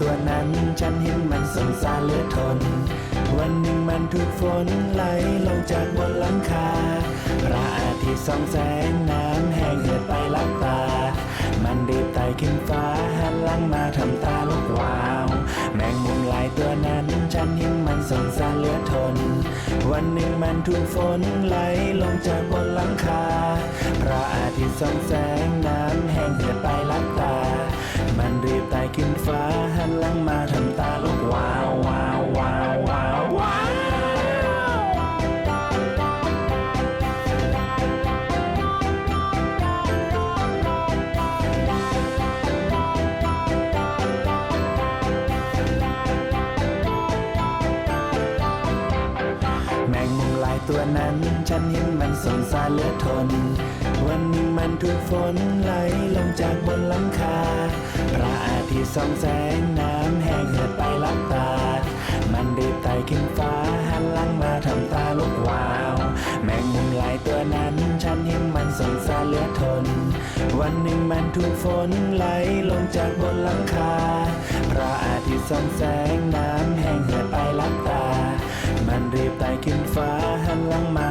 ตัวนั้น ฉันเห็นมันสงสารเหลือทน วันหนึ่งมันถูกฝนไหลลงจากบนหลังคาพระอาทิตย์ส่องแสงน้ำแห้งเหือดไปลับตา มันรีบไต่ขึ้นฟ้าหันหลังมาทำตาลุกวาว แมงมุมหลายตัวนั้น ฉันเห็นมันสงสารเหลือทน วันหนึ่งมันถูกฝนไหลลงจากบนหลังคาพระอาทิตย์ส่องแสงน้ำแห้งเหือดไปลับตา ตัวนั้น ฉันเห็นมันสงสารเหลือทน วันหนึ่งมันถูกฝนไหลลงจากบนหลังคา พระอาทิตย์ส่องแสงน้ำแห้งเหือดไปลับตา มันรีบไต่ขึ้นฟ้าหันหลังมาทำตาลุกวาว แมงมุมหลายตัวนั้น ฉันเห็นมันสงสารเหลือทน วันหนึ่งมันถูกฝนไหลลงจากบนหลังคา พระอาทิตย์ส่องแสงน้ำแห้งเหือดไปลับตา มันรีบไต่ขึ้นฟ้า ลงมา